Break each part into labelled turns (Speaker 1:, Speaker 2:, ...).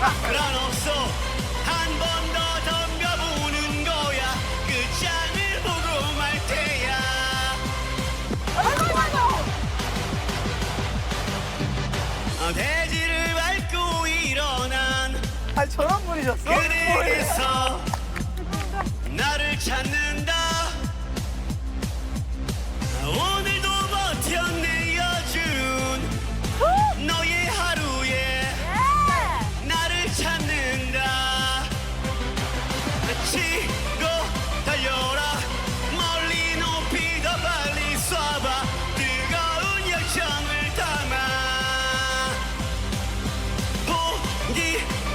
Speaker 1: 난 없어. 한 번 더 덤벼보는 거야. 끝장을 보고 말 테야. 어, 대지를 밟고 일어난
Speaker 2: 아 저런 분이셨어?
Speaker 1: 그대에서 나를 찾는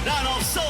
Speaker 2: not all.